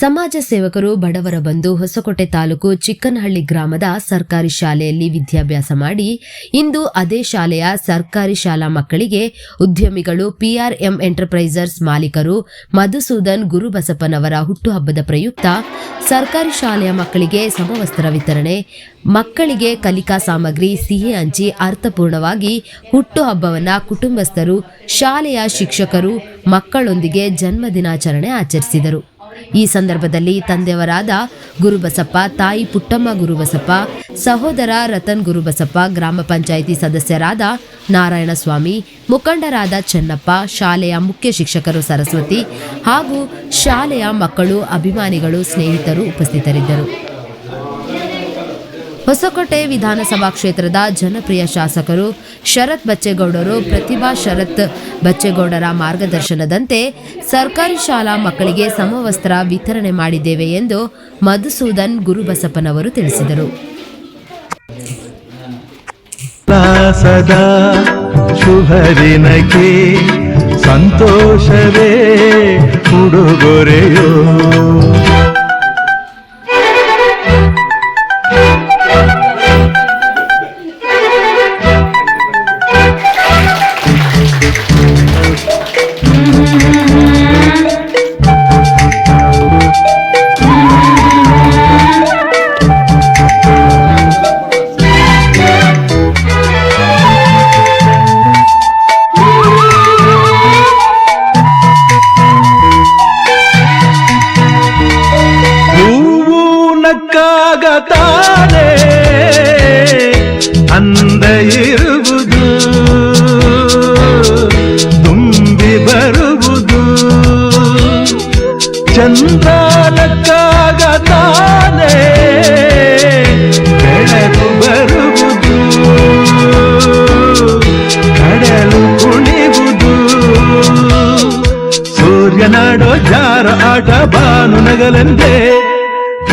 ಸಮಾಜ ಸೇವಕರು ಬಡವರ ಬಂದು ಹೊಸಕೋಟೆ ತಾಲೂಕು ಚಿಕ್ಕನಹಳ್ಳಿ ಗ್ರಾಮದ ಸರ್ಕಾರಿ ಶಾಲೆಯಲ್ಲಿ ವಿದ್ಯಾಭ್ಯಾಸ ಮಾಡಿ ಇಂದು ಅದೇ ಶಾಲೆಯ ಸರ್ಕಾರಿ ಶಾಲಾ ಮಕ್ಕಳಿಗೆ ಉದ್ಯಮಿಗಳು ಪಿಆರ್ಎಂ ಎಂಟರ್ಪ್ರೈಸರ್ಸ್ ಮಾಲೀಕರು ಮಧುಸೂದನ್ ಗುರುಬಸಪ್ಪನವರ ಹುಟ್ಟುಹಬ್ಬದ ಪ್ರಯುಕ್ತ ಸರ್ಕಾರಿ ಶಾಲೆಯ ಮಕ್ಕಳಿಗೆ ಸಮವಸ್ತ್ರ ವಿತರಣೆ, ಮಕ್ಕಳಿಗೆ ಕಲಿಕಾ ಸಾಮಗ್ರಿ, ಸಿಹಿ ಹಂಚಿ ಅರ್ಥಪೂರ್ಣವಾಗಿ ಹುಟ್ಟುಹಬ್ಬವನ್ನು ಕುಟುಂಬಸ್ಥರು, ಶಾಲೆಯ ಶಿಕ್ಷಕರು, ಮಕ್ಕಳೊಂದಿಗೆ ಜನ್ಮದಿನಾಚರಣೆ ಆಚರಿಸಿದರು. ಈ ಸಂದರ್ಭದಲ್ಲಿ ತಂದೆಯವರಾದ ಗುರುಬಸಪ್ಪ, ತಾಯಿ ಪುಟ್ಟಮ್ಮ ಗುರುಬಸಪ್ಪ, ಸಹೋದರ ರತನ್ ಗುರುಬಸಪ್ಪ, ಗ್ರಾಮ ಪಂಚಾಯಿತಿ ಸದಸ್ಯರಾದ ನಾರಾಯಣಸ್ವಾಮಿ, ಮುಖಂಡರಾದ ಚೆನ್ನಪ್ಪ, ಶಾಲೆಯ ಮುಖ್ಯ ಶಿಕ್ಷಕರು ಸರಸ್ವತಿ ಹಾಗೂ ಶಾಲೆಯ ಮಕ್ಕಳು, ಅಭಿಮಾನಿಗಳು, ಸ್ನೇಹಿತರು ಉಪಸ್ಥಿತರಿದ್ದರು. ಹೊಸಕೋಟೆ ವಿಧಾನಸಭಾ ಕ್ಷೇತ್ರದ ಜನಪ್ರಿಯ ಶಾಸಕರು ಶರತ್ ಬಚ್ಚೇಗೌಡರು ಪ್ರತಿಭಾ ಶರತ್ ಬಚ್ಚೇಗೌಡರ ಮಾರ್ಗದರ್ಶನದಂತೆ ಸರ್ಕಾರಿ ಶಾಲಾ ಮಕ್ಕಳಿಗೆ ಸಮವಸ್ತ್ರ ವಿತರಣೆ ಮಾಡಿದ್ದೇವೆ ಎಂದು ಮಧುಸೂದನ್ ಗುರುಬಸಪ್ಪನವರು ತಿಳಿಸಿದರು. ಸಂತೋಷವೇ ಉಡುಗೊರೆಯೋ. ತಾನೇ ಅಂದ ಇರುವುದು ತುಂಬಿ ಬರುವುದು ಚಂದ್ರ ನಕ್ಕಾಗ ತಾನೇ ಬೆಳಕು ಬರುವುದು ಕಡಲು ಕುಣಿವುದು ಸೂರ್ಯನಾಡೋ ಜಾರ ಆಟ ಬಾನು ನಗಲೆಂದೇ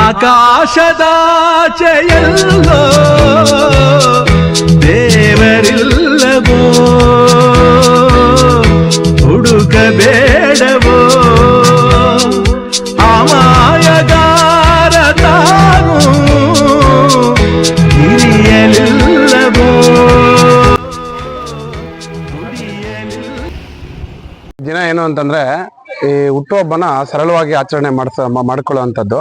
ಆಕಾಶದ ಚಯಲ್ಲೋ ಏನು ಅಂತಂದ್ರೆ, ಈ ಹುಟ್ಟುಹಬ್ಬನ ಸರಳವಾಗಿ ಆಚರಣೆ ಮಾಡಿಸ ಮಾಡ್ಕೊಳ್ಳುವಂಥದ್ದು.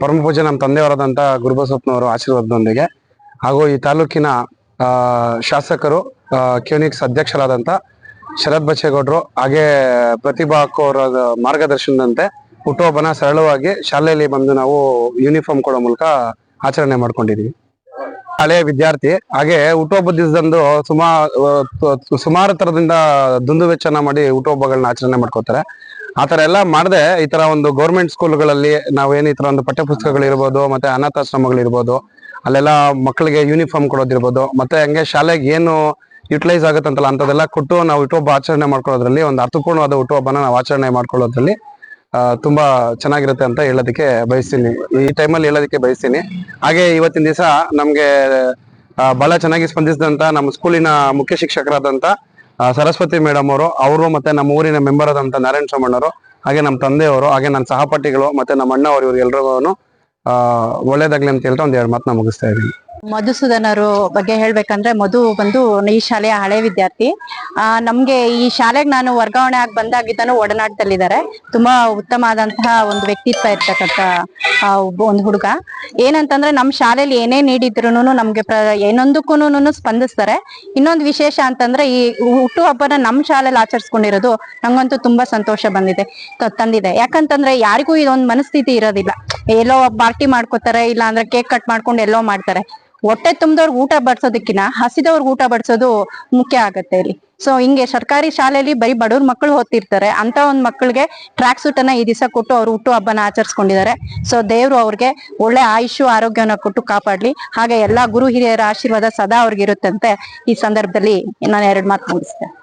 ಪರಮ ಪೂಜೆ ನಮ್ಮ ತಂದೆಯವರಾದಂಥ ಗುರುಬಸಪ್ಪನವರು ಆಶೀರ್ವಾದದೊಂದಿಗೆ. ಹಾಗೂ ಈ ತಾಲೂಕಿನ ಶಾಸಕರು ಕ್ಯೂನಿಕ್ಸ್ ಅಧ್ಯಕ್ಷರಾದಂಥ ಶರತ್ ಬಚ್ಚೇಗೌಡರು, ಹಾಗೆ ಪ್ರತಿಭಾ ಅವರ ಮಾರ್ಗದರ್ಶನದಂತೆ ಹುಟ್ಟುಹಬ್ಬನ ಸರಳವಾಗಿ ಶಾಲೆಯಲ್ಲಿ ಬಂದು ನಾವು ಯೂನಿಫಾರ್ಮ್ ಕೊಡೋ ಮೂಲಕ ಆಚರಣೆ ಮಾಡ್ಕೊಂಡಿದೀವಿ. ಹಳೆಯ ವಿದ್ಯಾರ್ಥಿ. ಹಾಗೆ ಹುಟ್ಟುಹಬ್ಬದ ದಿವಸದಂದು ಸುಮಾರು ಸುಮಾರು ತರದಿಂದ ದುಂದು ವೆಚ್ಚನ ಮಾಡಿ ಹುಟ್ಟುಹಬ್ಬಗಳನ್ನ ಆಚರಣೆ ಮಾಡ್ಕೋತಾರೆ. ಆ ತರ ಎಲ್ಲ ಮಾಡದೆ ಈ ತರ ಒಂದು ಗೌರ್ಮೆಂಟ್ ಸ್ಕೂಲ್ಗಳಲ್ಲಿ ನಾವೇನು ಈ ತರ ಒಂದು ಪಠ್ಯಪುಸ್ತಕಗಳಿರ್ಬೋದು ಮತ್ತೆ ಅನಾಥಾಶ್ರಮಗಳಿರ್ಬೋದು ಅಲ್ಲೆಲ್ಲ ಮಕ್ಕಳಿಗೆ ಯೂನಿಫಾರ್ಮ್ ಕೊಡೋದಿರ್ಬೋದು ಮತ್ತೆ ಹಂಗೆ ಶಾಲೆಗೆ ಏನು ಯುಟಿಲೈಸ್ ಆಗುತ್ತಂತಲ್ಲ ಅಂತದೆಲ್ಲ ಕೊಟ್ಟು ನಾವು ಹುಟ್ಟುಹಬ್ಬ ಆಚರಣೆ ಮಾಡ್ಕೊಳ್ಳೋದ್ರಲ್ಲಿ ಒಂದು ಅರ್ಥಪೂರ್ಣವಾದ ಹುಟ್ಟುಹಬ್ಬನ ನಾವು ಆಚರಣೆ ಮಾಡ್ಕೊಳ್ಳೋದ್ರಲ್ಲಿ ತುಂಬಾ ಚೆನ್ನಾಗಿರುತ್ತೆ ಅಂತ ಹೇಳೋದಕ್ಕೆ ಬಯಸ್ತೀನಿ. ಈ ಟೈಮಲ್ಲಿ ಹೇಳೋದಕ್ಕೆ ಬಯಸ್ತೀನಿ. ಹಾಗೆ ಇವತ್ತಿನ ದಿವಸ ನಮ್ಗೆ ಬಹಳ ಚೆನ್ನಾಗಿ ಸ್ಪಂದಿಸಿದಂತ ನಮ್ಮ ಸ್ಕೂಲಿನ ಮುಖ್ಯ ಶಿಕ್ಷಕರಾದಂತ ಸರಸ್ವತಿ ಮೇಡಮ್ ಅವರು ಅವರು ಮತ್ತೆ ನಮ್ಮ ಊರಿನ ಮೆಂಬರ್ ಆದಂತ ನಾರಾಯಣ ಸೋಮಣ್ಣವರು, ಹಾಗೆ ನಮ್ಮ ತಂದೆಯವರು, ಹಾಗೆ ನನ್ನ ಸಹಪಾಠಿಗಳು ಮತ್ತೆ ನಮ್ಮ ಅಣ್ಣ ಅವರು ಆ, ಒಳ್ಳೇದಾಗ್ಲಿ ಅಂತ ಹೇಳ್ತಾ ಒಂದ್ ಎರಡು ಮಾತನ್ನ ಮುಗಿಸ್ತಾ ಇದ್ದೀನಿ. ಮಧುಸೂದನರು ಬಗ್ಗೆ ಹೇಳ್ಬೇಕಂದ್ರೆ ಮಧು ಬಂದು ಈ ಶಾಲೆಯ ಹಳೆ ವಿದ್ಯಾರ್ಥಿ. ಆ, ನಮ್ಗೆ ಈ ಶಾಲೆಗೆ ನಾನು ವರ್ಗಾವಣೆ ಆಗಿ ಬಂದಾಗಿದ್ದಾನು ಒಡನಾಟದಲ್ಲಿದ್ದಾರೆ. ತುಂಬಾ ಉತ್ತಮ ಆದಂತಹ ಒಂದು ವ್ಯಕ್ತಿತ್ವ ಇರ್ತಕ್ಕಂಥ ಒಂದು ಹುಡುಗ. ಏನಂತಂದ್ರೆ ನಮ್ ಶಾಲೆಯಲ್ಲಿ ಏನೇ ನೀಡಿದ್ರು ನಮ್ಗೆ ಪ್ರ ಏನೊಂದಕ್ಕೂನು ಸ್ಪಂದಿಸ್ತಾರೆ. ಇನ್ನೊಂದು ವಿಶೇಷ ಅಂತಂದ್ರೆ ಈ ಹುಟ್ಟು ಹಬ್ಬನ ನಮ್ ಶಾಲೆಯಲ್ಲಿ ಆಚರಿಸ್ಕೊಂಡಿರೋದು ನಂಗಂತೂ ತುಂಬಾ ಸಂತೋಷ ಬಂದಿದೆ ತಂದಿದೆ. ಯಾಕಂತಂದ್ರೆ ಯಾರಿಗೂ ಇದೊಂದು ಮನಸ್ಥಿತಿ ಇರೋದಿಲ್ಲ. ಎಲ್ಲೋ ಪಾರ್ಟಿ ಮಾಡ್ಕೋತಾರೆ ಇಲ್ಲ ಅಂದ್ರೆ ಕೇಕ್ ಕಟ್ ಮಾಡ್ಕೊಂಡು ಎಲ್ಲೋ ಮಾಡ್ತಾರೆ. ಹೊಟ್ಟೆ ತುಂಬದವ್ರಿಗೆ ಊಟ ಬಡ್ಸೋದಕ್ಕಿಂತ ಹಸಿದವ್ರಿಗೆ ಊಟ ಬಡ್ಸೋದು ಮುಖ್ಯ ಆಗತ್ತೆ ಇಲ್ಲಿ. ಸೊ ಹಿಂಗೆ ಸರ್ಕಾರಿ ಶಾಲೆಯಲ್ಲಿ ಬರೀ ಬಡವ್ರ ಮಕ್ಕಳು ಓದ್ತಿರ್ತಾರೆ. ಅಂತ ಒಂದ್ ಮಕ್ಕಳಿಗೆ ಟ್ರ್ಯಾಕ್ ಸೂಟ್ ಅನ್ನ ಈ ದಿವಸ ಕೊಟ್ಟು ಅವ್ರು ಹುಟ್ಟು ಹಬ್ಬನ ಆಚರಿಸ್ಕೊಂಡಿದ್ದಾರೆ. ಸೊ ದೇವ್ರು ಅವ್ರಿಗೆ ಒಳ್ಳೆ ಆಯುಷು ಆರೋಗ್ಯವನ್ನ ಕೊಟ್ಟು ಕಾಪಾಡ್ಲಿ. ಹಾಗೆ ಎಲ್ಲಾ ಗುರು ಹಿರಿಯರ ಆಶೀರ್ವಾದ ಸದಾ ಅವ್ರಿಗೆ ಇರುತ್ತಂತೆ ಈ ಸಂದರ್ಭದಲ್ಲಿ ನಾನು ಎರಡು ಮಾತು ಮುಗಿಸ್ತೇನೆ.